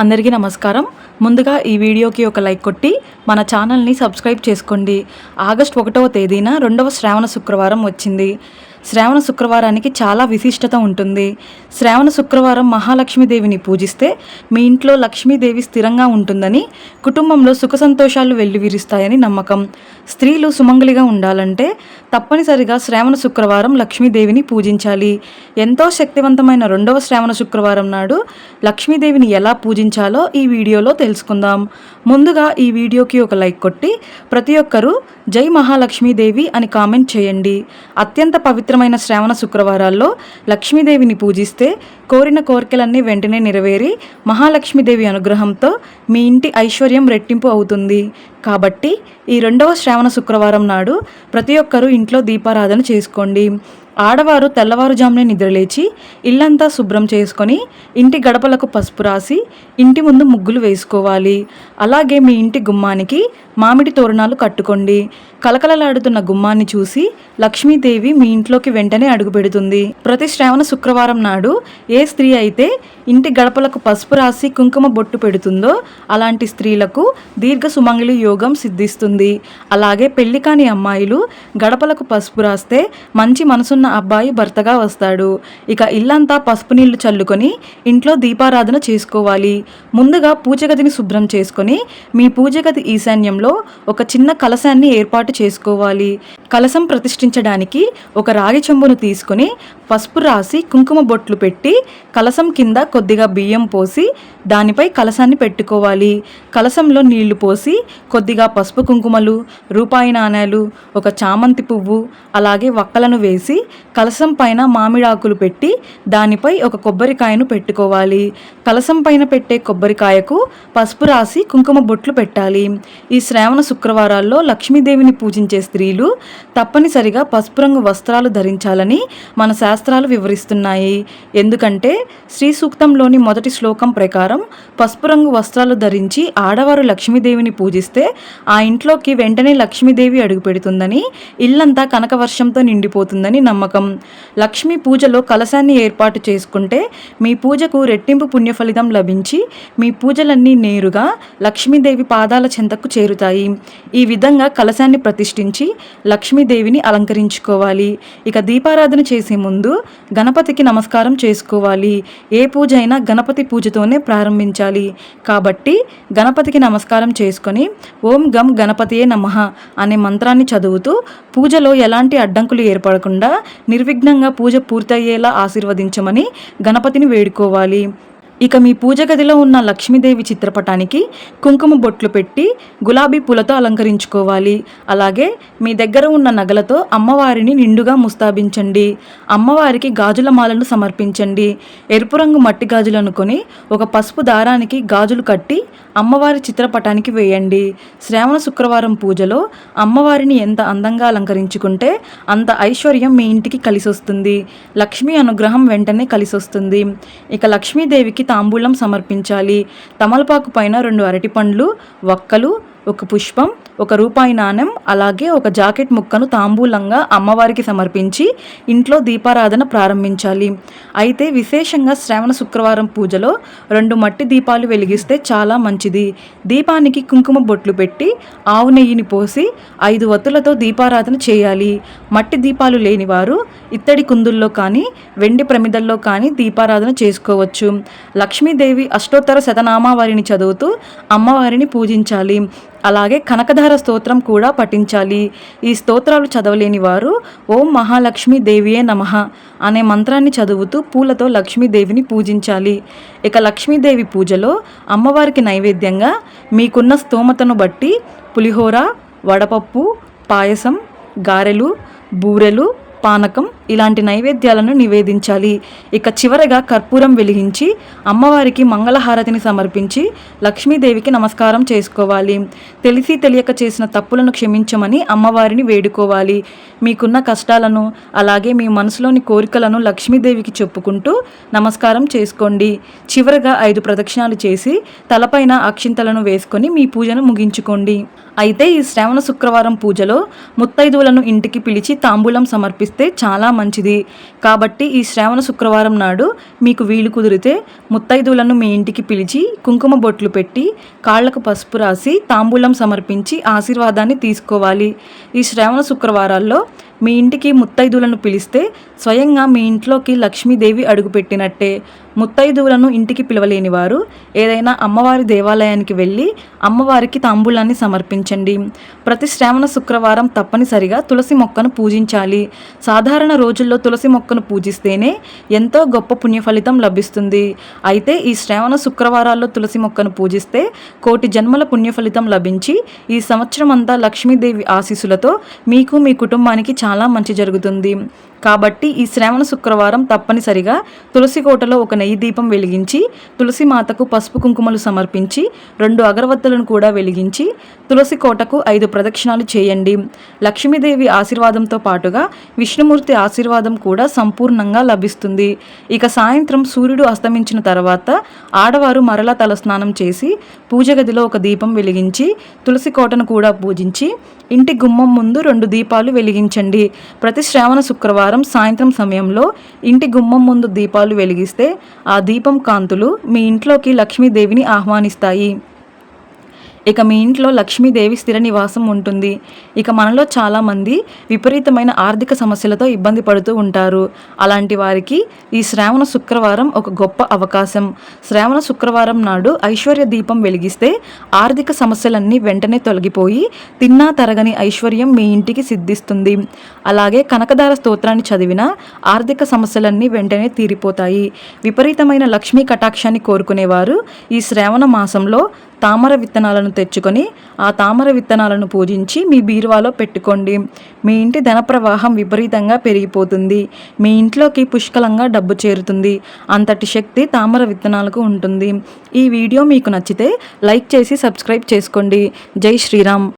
అందరికీ నమస్కారం. ముందుగా ఈ వీడియోకి ఒక లైక్ కొట్టి మన ఛానల్ని సబ్స్క్రైబ్ చేసుకోండి. ఆగస్ట్ ఒకటవ తేదీన రెండవ శ్రావణ శుక్రవారం వచ్చింది. శ్రావణ శుక్రవారానికి చాలా విశిష్టత ఉంటుంది. శ్రావణ శుక్రవారం మహాలక్ష్మీదేవిని పూజిస్తే మీ ఇంట్లో లక్ష్మీదేవి స్థిరంగా ఉంటుందని కుటుంబంలో సుఖ సంతోషాలు వెల్లివిరుస్తాయని నమ్మకం. స్త్రీలు సుమంగలిగా ఉండాలంటే తప్పనిసరిగా శ్రావణ శుక్రవారం లక్ష్మీదేవిని పూజించాలి. ఎంతో శక్తివంతమైన రెండవ శ్రావణ శుక్రవారం నాడు లక్ష్మీదేవిని ఎలా పూజించాలో ఈ వీడియోలో తెలుసుకుందాం. ముందుగా ఈ వీడియోకి ఒక లైక్ కొట్టి ప్రతి ఒక్కరూ జై మహాలక్ష్మీదేవి అని కామెంట్ చేయండి. అత్యంత పవిత్ర పవిత్రమైన శ్రావణ శుక్రవారాల్లో లక్ష్మీదేవిని పూజిస్తే కోరిన కోరికలన్నీ వెంటనే నెరవేరి మహాలక్ష్మీదేవి అనుగ్రహంతో మీ ఇంటి ఐశ్వర్యం రెట్టింపు అవుతుంది. కాబట్టి ఈ రెండవ శ్రావణ శుక్రవారం నాడు ప్రతి ఒక్కరూ ఇంట్లో దీపారాధన చేసుకోండి. ఆడవారు తెల్లవారుజామునే నిద్రలేచి ఇల్లంతా శుభ్రం చేసుకొని ఇంటి గడపలకు పసుపు రాసి ఇంటి ముందు ముగ్గులు వేసుకోవాలి. అలాగే మీ ఇంటి గుమ్మానికి మామిడి తోరణాలు కట్టుకోండి. కలకలలాడుతున్న గుమ్మాన్ని చూసి లక్ష్మీదేవి మీ ఇంట్లోకి వెంటనే అడుగుపెడుతుంది ప్రతి శ్రావణ శుక్రవారం నాడు ఏ స్త్రీ అయితే ఇంటి గడపలకు పసుపు రాసి కుంకుమ బొట్టు పెడుతుందో అలాంటి స్త్రీలకు దీర్ఘ సుమంగళి యోగం సిద్ధిస్తుంది. అలాగే పెళ్ళి కాని అమ్మాయిలు గడపలకు పసుపు రాస్తే మంచి మనసున్న అబ్బాయి భర్తగా వస్తాడు. ఇక ఇల్లంతా పసుపు నీళ్ళు చల్లుకొని ఇంట్లో దీపారాధన చేసుకోవాలి. ముందుగా పూజగదిని శుభ్రం చేసుకొని మీ పూజగది ఈశాన్యంలో ఒక చిన్న కలశాన్ని ఏర్పాటు చేసుకోవాలి. కలశం ప్రతిష్ఠించడానికి ఒక రాగి చెంబును తీసుకొని పసుపు రాసి కుంకుమ బొట్లు పెట్టి కలసం కింద కొద్దిగా బియ్యం పోసి దానిపై కలశాన్ని పెట్టుకోవాలి. కలశంలో నీళ్ళు పోసి కొద్దిగా పసుపు కుంకుమలు రూపాయి నాణేలు ఒక చామంతి పువ్వు అలాగే వక్కలను వేసి కలశం పైన మామిడాకులు పెట్టి దానిపై ఒక కొబ్బరికాయను పెట్టుకోవాలి. కలశం పైన పెట్టే కొబ్బరికాయకు పసుపు రాసి కుంకుమ బొట్లు పెట్టాలి. ఈ శ్రావణ శుక్రవారాల్లో లక్ష్మీదేవిని పూజించే స్త్రీలు తప్పనిసరిగా పసుపు రంగు వస్త్రాలు ధరించాలని మన శాస్త్రాలు వివరిస్తున్నాయి. ఎందుకంటే శ్రీ సూక్తంలోని మొదటి శ్లోకం ప్రకారం పసుపు రంగు వస్త్రాలు ధరించి ఆడవారు లక్ష్మీదేవిని పూజిస్తే ఆ ఇంట్లోకి వెంటనే లక్ష్మీదేవి అడుగుపెడుతుందని ఇల్లంతా కనకవర్షంతో నిండిపోతుందని నమ్మకం. లక్ష్మీ పూజలో కలశాన్ని ఏర్పాటు చేసుకుంటే మీ పూజకు రెట్టింపు పుణ్య ఫలితం లభించి మీ పూజలన్నీ నేరుగా లక్ష్మీదేవి పాదాల చెంతకు చేరుతాయి. ఈ విధంగా కలశాన్ని ప్రతిష్ఠించి లక్ష్మీదేవిని అలంకరించుకోవాలి. ఇక దీపారాధన చేసే ముందు గణపతికి నమస్కారం చేసుకోవాలి. ఏ పూజ అయినా గణపతి పూజతోనే ప్రారంభించాలి. కాబట్టి గణపతికి నమస్కారం చేసుకొని ఓం గం గణపతియే నమః అనే మంత్రాన్ని చదువుతూ పూజలో ఎలాంటి అడ్డంకులు ఏర్పడకుండా నిర్విఘ్నంగా పూజ పూర్తయ్యేలా ఆశీర్వదించమని గణపతిని వేడుకోవాలి. ఇక మీ పూజ గదిలో ఉన్న లక్ష్మీదేవి చిత్రపటానికి కుంకుమ బొట్లు పెట్టి గులాబీ పూలతో అలంకరించుకోవాలి. అలాగే మీ దగ్గర ఉన్న నగలతో అమ్మవారిని నిండుగా ముస్తాబించండి. అమ్మవారికి గాజుల మాలను సమర్పించండి. ఎరుపు రంగు మట్టి గాజులను కొని ఒక పసుపు దారానికి గాజులు కట్టి అమ్మవారి చిత్రపటానికి వేయండి. శ్రావణ శుక్రవారం పూజలో అమ్మవారిని ఎంత అందంగా అలంకరించుకుంటే అంత ఐశ్వర్యం మీ ఇంటికి కలిసొస్తుంది. లక్ష్మీ అనుగ్రహం వెంటనే కలిసొస్తుంది. ఇక లక్ష్మీదేవికి తాంబూలం సమర్పించాలి. తమలపాకు పైన రెండు అరటిపండ్లు వక్కలు ఒక పుష్పం ఒక రూపాయి నాణెం అలాగే ఒక జాకెట్ ముక్కను తాంబూలంగా అమ్మవారికి సమర్పించి ఇంట్లో దీపారాధన ప్రారంభించాలి. అయితే విశేషంగా శ్రావణ శుక్రవారం పూజలో రెండు మట్టి దీపాలు వెలిగిస్తే చాలా మంచిది. దీపానికి కుంకుమ బొట్లు పెట్టి ఆవు నెయ్యిని పోసి ఐదు వత్తులతో దీపారాధన చేయాలి. మట్టి దీపాలు లేనివారు ఇత్తడి కుందుల్లో కానీ వెండి ప్రమిదల్లో కానీ దీపారాధన చేసుకోవచ్చు. లక్ష్మీదేవి అష్టోత్తర శతనామావారిని చదువుతూ అమ్మవారిని పూజించాలి. అలాగే కనకధార స్తోత్రం కూడా పఠించాలి. ఈ స్తోత్రాలు చదవలేని వారు ఓం మహాలక్ష్మి దేవియే నమః అనే మంత్రాన్ని చదువుతూ పూలతో లక్ష్మీదేవిని పూజించాలి. ఇక లక్ష్మీదేవి పూజలో అమ్మవారికి నైవేద్యంగా మీకున్న స్తోమతను బట్టి పులిహోర వడపప్పు పాయసం గారెలు బూరెలు పానకం ఇలాంటి నైవేద్యాలను నివేదించాలి. ఇక చివరగా కర్పూరం వెలిగించి అమ్మవారికి మంగళహారతిని సమర్పించి లక్ష్మీదేవికి నమస్కారం చేసుకోవాలి. తెలిసి తెలియక చేసిన తప్పులను క్షమించమని అమ్మవారిని వేడుకోవాలి. మీకున్న కష్టాలను అలాగే మీ మనసులోని కోరికలను లక్ష్మీదేవికి చెప్పుకుంటూ నమస్కారం చేసుకోండి. చివరగా ఐదు ప్రదక్షిణాలు చేసి తలపైన అక్షింతలను వేసుకొని మీ పూజను ముగించుకోండి. అయితే ఈ శ్రావణ శుక్రవారం పూజలో ముత్తైదువులను ఇంటికి పిలిచి తాంబూలం సమర్పిస్తారు చేస్తే చాలా మంచిది. కాబట్టి ఈ శ్రావణ శుక్రవారం నాడు మీకు వీలు కుదిరితే ముత్తైదువులను మీ ఇంటికి పిలిచి కుంకుమ బొట్లు పెట్టి కాళ్ళకు పసుపు రాసి తాంబూలం సమర్పించి ఆశీర్వాదాన్ని తీసుకోవాలి. ఈ శ్రావణ శుక్రవారాల్లో మీ ఇంటికి ముత్తైదువులను పిలిస్తే స్వయంగా మీ ఇంట్లోకి లక్ష్మీదేవి అడుగుపెట్టినట్టే. ముత్తైదువులను ఇంటికి పిలవలేని వారు ఏదైనా అమ్మవారి దేవాలయానికి వెళ్ళి అమ్మవారికి తాంబూలాన్ని సమర్పించండి. ప్రతి శ్రావణ శుక్రవారం తప్పనిసరిగా తులసి మొక్కను పూజించాలి. సాధారణ రోజుల్లో తులసి మొక్కను పూజిస్తేనే ఎంతో గొప్ప పుణ్య ఫలితం లభిస్తుంది. అయితే ఈ శ్రావణ శుక్రవారాల్లో తులసి మొక్కను పూజిస్తే కోటి జన్మల పుణ్య ఫలితం లభించి ఈ సంవత్సరం అంతా లక్ష్మీదేవి ఆశీస్సులతో మీకు మీ కుటుంబానికి చాలా చాలా మంచి జరుగుతుంది. కాబట్టి ఈ శ్రావణ శుక్రవారం తప్పనిసరిగా తులసి కోటలో ఒక నెయ్యి దీపం వెలిగించి తులసి మాతకు పసుపు కుంకుమలు సమర్పించి రెండు అగరవత్తులను కూడా వెలిగించి తులసి కోటకు ఐదు ప్రదక్షిణాలు చేయండి. లక్ష్మీదేవి ఆశీర్వాదంతో పాటుగా విష్ణుమూర్తి ఆశీర్వాదం కూడా సంపూర్ణంగా లభిస్తుంది. ఇక సాయంత్రం సూర్యుడు అస్తమించిన తర్వాత ఆడవారు మరలా తలస్నానం చేసి పూజ గదిలో ఒక దీపం వెలిగించి తులసి కోటను కూడా పూజించి ఇంటి గుమ్మం ముందు రెండు దీపాలు వెలిగించండి. ప్రతి శ్రావణ శుక్రవారం సాయంత్రం సమయంలో ఇంటి గుమ్మం ముందు దీపాలు వెలిగిస్తే ఆ దీపం కాంతులు మీ ఇంట్లోకి లక్ష్మీదేవిని ఆహ్వానిస్తాయి. ఇక మీ ఇంట్లో లక్ష్మీదేవి స్థిర నివాసం ఉంటుంది. ఇక మనలో చాలామంది విపరీతమైన ఆర్థిక సమస్యలతో ఇబ్బంది పడుతూ ఉంటారు. అలాంటి వారికి ఈ శ్రావణ శుక్రవారం ఒక గొప్ప అవకాశం. శ్రావణ శుక్రవారం నాడు ఐశ్వర్య దీపం వెలిగిస్తే ఆర్థిక సమస్యలన్నీ వెంటనే తొలగిపోయి తిన్నా తరగని ఐశ్వర్యం మీ ఇంటికి సిద్ధిస్తుంది. అలాగే కనకదార స్తోత్రాన్ని చదివిన ఆర్థిక సమస్యలన్నీ వెంటనే తీరిపోతాయి. విపరీతమైన లక్ష్మీ కటాక్షాన్ని కోరుకునేవారు ఈ శ్రావణ మాసంలో తామర విత్తనాలను తెచ్చుకొని ఆ తామర విత్తనాలను పూజించి మీ బీరువాలో పెట్టుకోండి. మీ ఇంటి ధన ప్రవాహం విపరీతంగా పెరిగిపోతుంది. మీ ఇంట్లోకి పుష్కలంగా డబ్బు చేరుతుంది. అంతటి శక్తి తామర విత్తనాలకు ఉంటుంది. ఈ వీడియో మీకు నచ్చితే లైక్ చేసి సబ్స్క్రైబ్ చేసుకోండి. జై శ్రీరామ్.